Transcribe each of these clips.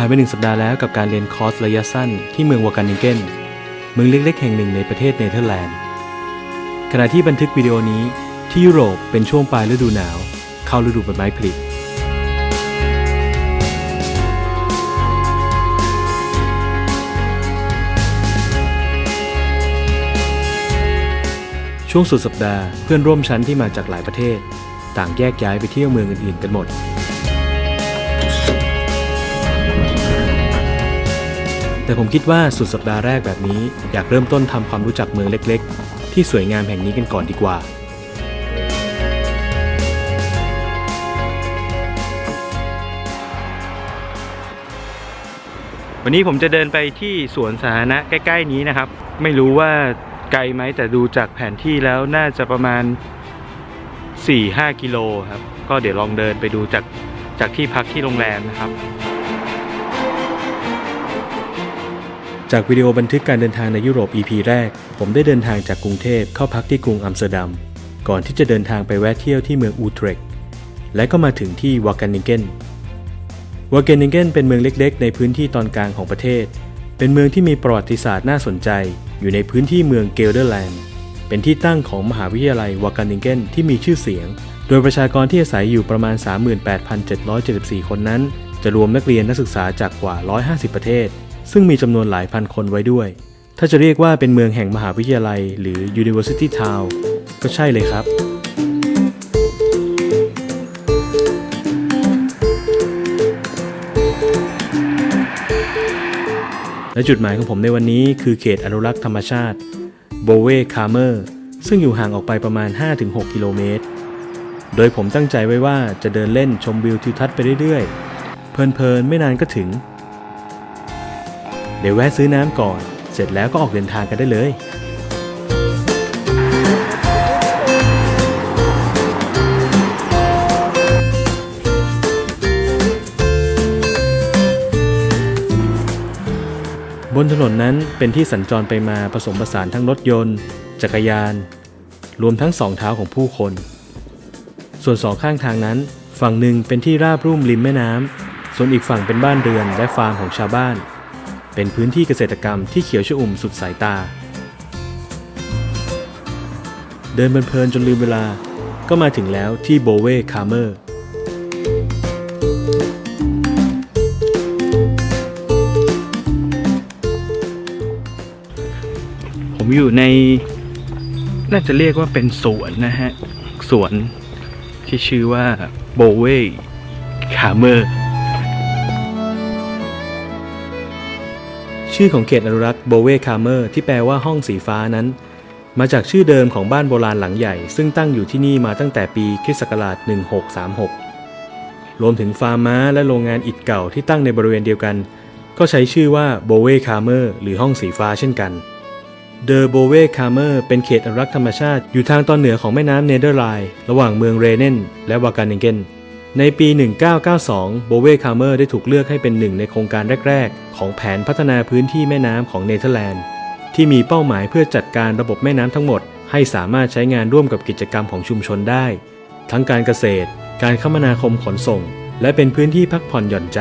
ผ่านไปหนึ่งสัปดาห์แล้วกับการเรียนคอร์สระยะสั้นที่เมืองวากันนิเกนเมืองเล็กๆ แห่งหนึ่งในประเทศเนเธอร์แลนด์ ขณะที่บันทึกวิดีโอนี้ที่ยุโรปเป็นช่วงปลายฤดูหนาว เข้าฤดูใบไม้ผลิช่วงสุดสัปดาห์เพื่อนร่วมชั้นที่มาจากหลายประเทศ ต่างแยกย้ายไปเที่ยวเมืองอื่นๆกันหมด แต่ผมคิดว่าสุดสัปดาห์แรกแบบนี้อยากเริ่มต้นทำความรู้จักเมืองเล็กๆ ที่สวยงามแห่งนี้กันก่อนดีกว่า วันนี้ผมจะเดินไปที่สวนสาธารณะใกล้ ๆ นี้นะครับ ไม่รู้ว่าไกลไหมแต่ดูจากแผนที่แล้วน่าจะประมาณ 4-5 กิโลครับ ก็เดี๋ยวลองเดินไปดูจากจากที่พักที่โรงแรมนะครับ จากวิดีโอบันทึกการเดินทางในยุโรป EP แรก ผมได้เดินทางจากกรุงเทพเข้าพักที่กรุงอัมสเตอร์ดัม ก่อนที่จะเดินทางไปแวะเที่ยวที่เมืองอูเทรกและก็มาถึงที่วากันนิเกนวาเกนิงเกนเป็นเมืองเล็กๆ ในพื้นที่ตอนกลางของประเทศ เป็นเมืองที่มีประวัติศาสตร์น่าสนใจ อยู่ในพื้นที่เมืองเกลเดอร์แลนด์ เป็นที่ตั้งของมหาวิทยาลัยวากันนิเกนที่มีชื่อเสียง โดยประชากรที่อาศัยอยู่ประมาณ 38,774 คนนั้น จะรวมนักเรียนนักศึกษาจากกว่า 150 ประเทศ ซึ่งมีจำนวนหลายพันคนไว้ด้วย ถ้าจะเรียกว่าเป็นเมืองแห่งมหาวิทยาลัย หรือ University Town ก็ใช่เลยครับและจุดหมายของผมในวันนี้คือเขตอนุรักษ์ธรรมชาติโบเวคาร์เมอร์ซึ่งอยู่ห่างออกไปประมาณ 5-6 กิโลเมตร โดยผมตั้งใจไว้ว่าจะเดินเล่นชมวิวทิวทัศน์ไปเรื่อยๆ เพลินๆ ไม่นานก็ถึง เดี๋ยวแวะซื้อน้ำก่อน เสร็จแล้วก็ออกเดินทางกันได้เลย บนถนนนั้นเป็นที่สัญจรไปมาผสมผสานทั้งรถยนต์ จักรยาน รวมทั้งสองเท้าของผู้คน ส่วนสองข้างทางนั้น ฝั่งหนึ่งเป็นที่ราบรุ่มริมแม่น้ำส่วนอีกฝั่งเป็นบ้านเรือนและฟาร์มของชาวบ้าน เป็นพื้นที่เกษตรกรรมที่เขียวชอุ่มสุดสายตา เดินเพลินจนลืมเวลาก็มาถึงแล้วที่โบเวคาร์เมอร์ผมอยู่ใน น่าจะเรียกว่าเป็นสวนนะฮะ สวนที่ชื่อว่าโบเวคาเมอร์ ชื่อของเขตอนุรักษ์โบเวคาเมอร์ที่แปลว่าห้องสีฟ้านั้น มาจากชื่อเดิมของบ้านโบราณหลังใหญ่ ซึ่งตั้งอยู่ที่นี่มาตั้งแต่ปีคริสต์ศักราช 1636 รวมถึงฟาร์มม้าและโรงงานอิฐเก่าที่ตั้งในบริเวณเดียวกัน ก็ใช้ชื่อว่าโบเวคาเมอร์หรือห้องสีฟ้าเช่นกันเดอโบเวคาเมอร์เป็นเขตอนุรักษ์ธรรมชาติอยู่ทางตอนเหนือของแม่น้ำเนเธอร์ไลน์ระหว่างเมืองเรเนนและวาการนิเกน ในปี 1992 โบเวคาเมอร์ได้ถูกเลือกให้เป็นหนึ่งในโครงการแรก ๆ ของแผนพัฒนาพื้นที่แม่น้ำของเนเธอร์แลนด์ ที่มีเป้าหมายเพื่อจัดการระบบแม่น้ำทั้งหมด ให้สามารถใช้งานร่วมกับกิจกรรมของชุมชนได้ ทั้งการเกษตร การคมนาคมขนส่ง และเป็นพื้นที่พักผ่อนหย่อนใจ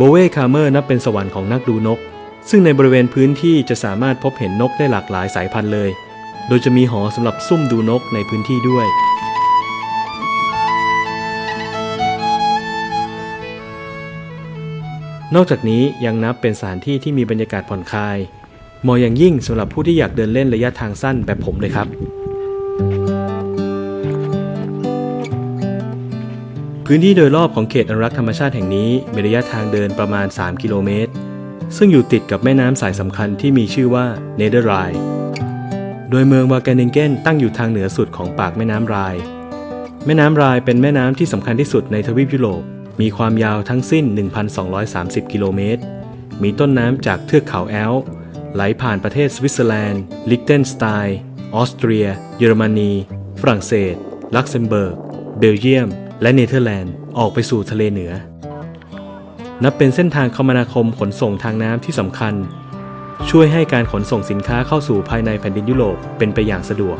โบเวคาเมอร์นับเป็นสวรรค์ของนักดูนก ซึ่งในบริเวณพื้นที่จะสามารถพบเห็นนกได้หลากหลายสายพันธุ์เลย โดยจะมีหอสำหรับซุ่มดูนกในพื้นที่ด้วย นอกจากนี้ยังนับเป็นสถานที่ที่มีบรรยากาศผ่อนคลายเหมาะอย่างยิ่งสำหรับผู้ที่อยากเดินเล่นระยะทางสั้นแบบผมเลยครับ พื้นที่โดยรอบของเขตอนุรักษ์ธรรมชาติแห่งนี้มีระยะทางเดินประมาณ 3 กิโลเมตร ซึ่งอยู่ติดกับแม่น้ำสายสำคัญที่มีชื่อว่าเนเธอร์ไรน์โดยเมืองวาแกนิงเกนตั้งอยู่ทางเหนือสุดของปากแม่น้ำไรน์แม่น้ำไรน์เป็นแม่น้ำที่สำคัญที่สุดในทวีปยุโรป มีความยาวทั้งสิ้น 1,230 กิโลเมตร มีต้นน้ำจากเทือกเขาแอลไหลผ่านประเทศสวิตเซอร์แลนด์ ลิกเทนสไตน์ ออสเตรีย เยอรมนี ฝรั่งเศส ลักเซมเบิร์ก เบลเยียม และเนเธอร์แลนด์ออกไปสู่ทะเลเหนือ นับเป็นเส้นทางคมนาคมขนส่งทางน้ำที่สำคัญ ช่วยให้การขนส่งสินค้าเข้าสู่ภายในแผ่นดินยุโรปเป็นไปอย่างสะดวก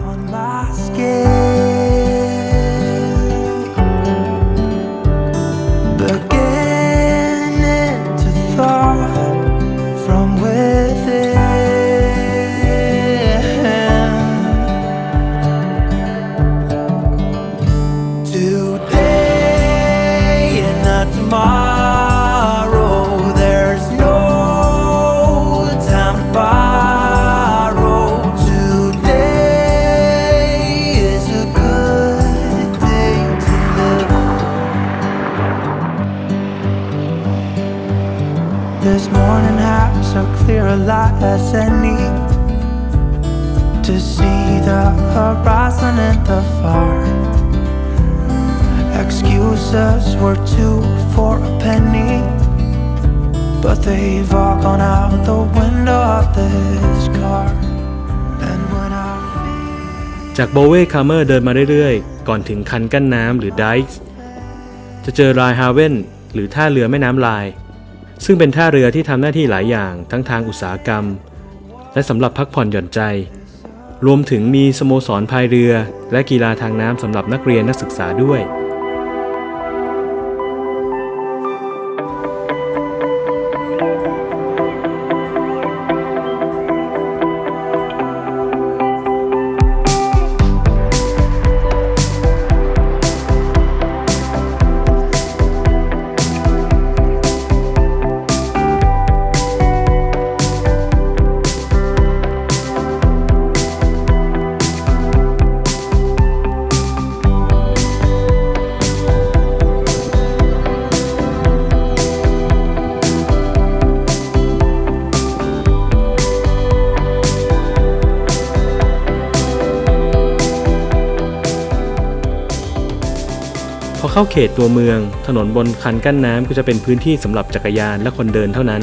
horizon and the far. Excuses were two for a penny, but they've all gone out the window of this car. And when I feel จากโบเว่คาร์เมอร์เดินมาเรื่อยๆ ก่อนถึงคันกั้นน้ำหรือไดส์จะเจอรายฮาเวนหรือท่าเรือแม่น้ำลาย ซึ่งเป็นท่าเรือที่ทำหน้าที่หลายอย่างทั้งทางอุตสาหกรรม และสำหรับพักผ่อนหย่อนใจ รวมถึงมีสโมสรพายเรือ และกีฬาทางน้ำสำหรับนักเรียนนักศึกษาด้วย เข้าเขตตัวเมือง ถนนบนคันกั้นน้ำก็จะเป็นพื้นที่สำหรับจักรยานและคนเดินเท่านั้น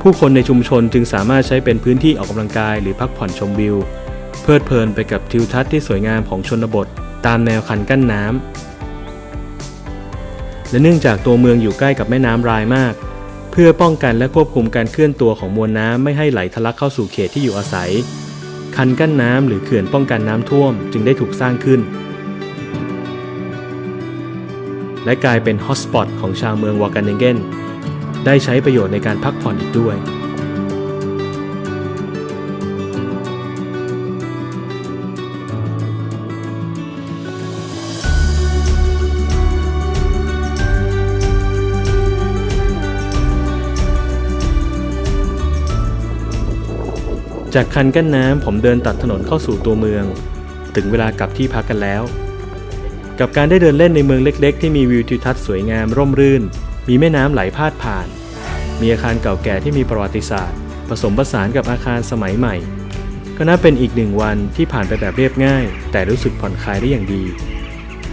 ผู้คนในชุมชนจึงสามารถใช้เป็นพื้นที่ออกกำลังกายหรือพักผ่อนชมวิว เพลิดเพลินไปกับทิวทัศน์ที่สวยงามของชนบท ตามแนวคันกั้นน้ำและเนื่องจากตัวเมืองอยู่ใกล้กับแม่น้ำรายมาก เพื่อป้องกันและควบคุมการเคลื่อนตัวของมวลน้ำไม่ให้ไหลทะลักเข้าสู่เขตที่อยู่อาศัย คันกั้นน้ำหรือเขื่อนป้องกันน้ำท่วมจึงได้ถูกสร้างขึ้น และกลายเป็นฮอตสปอตของชาวเมืองวากันเนเกนได้ใช้ประโยชน์ในการพักผ่อนอีกด้วย จากคันกั้นน้ำผมเดินตัดถนนเข้าสู่ตัวเมือง ถึงเวลากลับที่พักกันแล้ว กับการได้เดินเล่นในเมืองเล็ก ๆ ที่มีวิวทิวทัศน์สวยงามร่มรื่น มีแม่น้ำไหลพาดผ่าน มีอาคารเก่าแก่ที่มีประวัติศาสตร์ ผสมผสานกับอาคารสมัยใหม่ ก็นับเป็นอีกหนึ่งวันที่ผ่านไปแบบเรียบง่าย แต่รู้สึกผ่อนคลายได้อย่างดี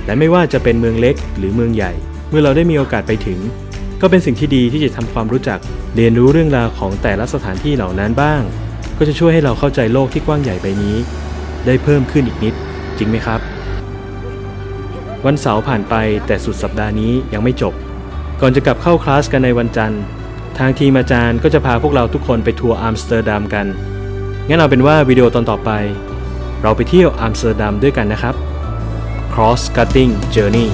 และไม่ว่าจะเป็นเมืองเล็กหรือเมืองใหญ่ เมื่อเราได้มีโอกาสไปถึง ก็เป็นสิ่งที่ดีที่จะทำความรู้จัก เรียนรู้เรื่องราวของแต่ละสถานที่เหล่านั้นบ้าง ก็จะช่วยให้เราเข้าใจโลกที่กว้างใหญ่ใบนี้ ได้เพิ่มขึ้นอีกนิด จริงไหมครับ วันเสาร์ผ่านไปแต่สุดสัปดาห์นี้ยังไม่จบ ก่อนจะกลับเข้าคลาสกันในวันจันทร์ ทางทีมอาจารย์ก็จะพาพวกเราทุกคนไปทัวร์อัมสเตอร์ดัมกัน งั้นเอาเป็นว่าวิดีโอตอนต่อไป เราไปเที่ยวอัมสเตอร์ดัมด้วยกันนะครับ Cross Cutting Journey